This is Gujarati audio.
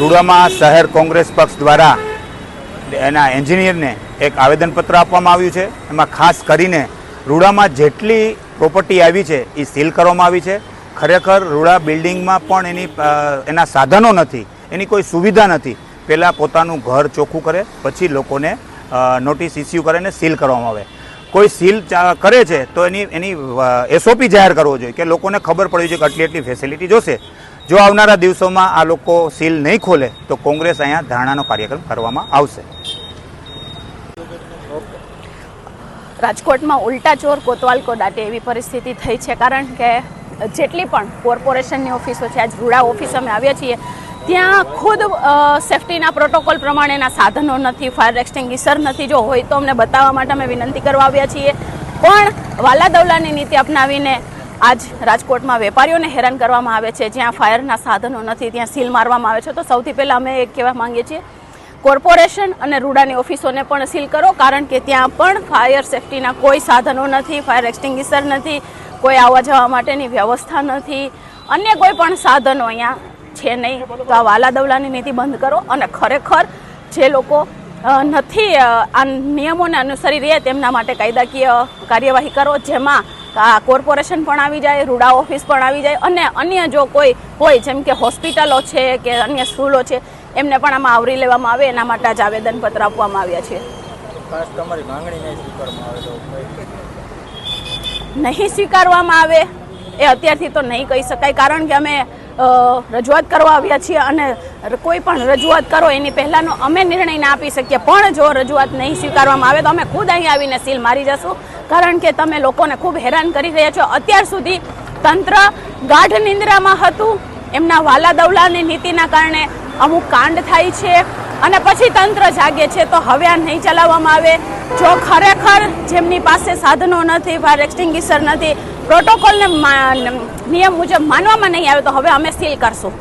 રૂડામાં શહેર કોંગ્રેસ પક્ષ દ્વારા એના એન્જિનિયરને એક આવેદનપત્ર આપવામાં આવ્યું છે. એમાં ખાસ કરીને રૂડામાં જેટલી પ્રોપર્ટી આવી છે એ સીલ કરવામાં આવી છે. ખરેખર રૂડા બિલ્ડિંગમાં પણ એની એના સાધનો નથી, એની કોઈ સુવિધા નથી. પહેલાં પોતાનું ઘર ચોખ્ખું કરે, પછી લોકોને નોટિસ ઇસ્યુ કરે ને સીલ કરવામાં આવે. કોઈ સીલ કરે છે તો એની એની એસઓપી જાહેર કરવો જોઈએ કે લોકોને ખબર પડવી જોઈએ કે આટલી આટલી ફેસિલિટી જોશે. જો આવનારા દિવસોમાં આ લોકો સીલ નહીં ખોલે, તો કોંગ્રેસ અહીંયા ધારણાનો કાર્યક્રમ કરવામાં આવશે. રાજકોટમાં ઉલટા ચોર કોતવાલ કોદાટે એવી પરિસ્થિતિ થઈ છે. કારણ કે જેટલી પણ કોર્પોરેશનની ઓફિસો છે, આજ રૂડા ઓફિસ અમે આવ્યા છીએ, ત્યાં ખુદ સેફટીના પ્રોટોકોલ પ્રમાણેના સાધનો નથી, ફાયર એક્સટિંગ્વિશર નથી. જો હોય તો અમને બતાવવા માટે અમે વિનંતી કરવા આવ્યા છીએ. પણ વાલા દવલાની નીતિ અપનાવીને આજ રાજકોટમાં વેપારીઓને હેરાન કરવામાં આવે છે. જ્યાં ફાયરના સાધનો નથી, ત્યાં સીલ મારવામાં આવે છે. તો સૌથી પહેલાં અમે એક કહેવા માંગીએ છીએ, કોર્પોરેશન અને રૂડાની ઓફિસોને પણ સીલ કરો, કારણ કે ત્યાં પણ ફાયર સેફટીના કોઈ સાધનો નથી, ફાયર એક્સટિંગ્વિશર નથી, કોઈ આવવા જવા માટેની વ્યવસ્થા નથી, અન્ય કોઈ પણ સાધનો અહીંયા છે નહીં. તો આ વાલા દવલાની નીતિ બંધ કરો અને ખરેખર જે લોકો નથી. આ નિયમોને અનુસરી રહે તેમના માટે કાયદાકીય કાર્યવાહી કરો જેમાં આ કોર્પોરેશન પણ આવી જાય રૂડા ઓફિસ પણ આવી જાય અને અન્ય જો કોઈ હોય જેમ કે હોસ્પિટલો છે કે અન્ય સ્કૂલો છે એમને પણ આમાં આવરી લેવામાં આવે એના માટે જ આવેદનપત્ર આપવામાં આવ્યા છે. નહીં સ્વીકારવામાં આવે એ અત્યારથી તો નહીં કહી શકાય કારણ કે અમે રજૂઆત કરવા આવ્યા છીએ અને કોઈ પણ રજૂઆત કરો, એની પહેલાંનો અમે નિર્ણય ના આપી શકીએ. પણ જો રજૂઆત નહીં સ્વીકારવામાં આવે તો અમે ખુદ અહીં આવીને સીલ મારી જશું. કારણ કે તમે લોકોને ખૂબ હેરાન કરી રહ્યા છો. અત્યાર સુધી તંત્ર ગાઢ નિંદ્રામાં હતું. એમના વાલા દવલાની નીતિના કારણે અમુક કાંડ થાય છે. અને પછી તંત્ર જાગે છે તો હવે આ નહીં ચલાવવામાં આવે. જો ખરેખર જેમની પાસે સાધનો નથી, ફાયર એક્સટિંગ્વિશર નથી પ્રોટોકોલને નિયમ મુજબ માનવામાં નહીં આવે તો હવે અમે સીલ કરશું.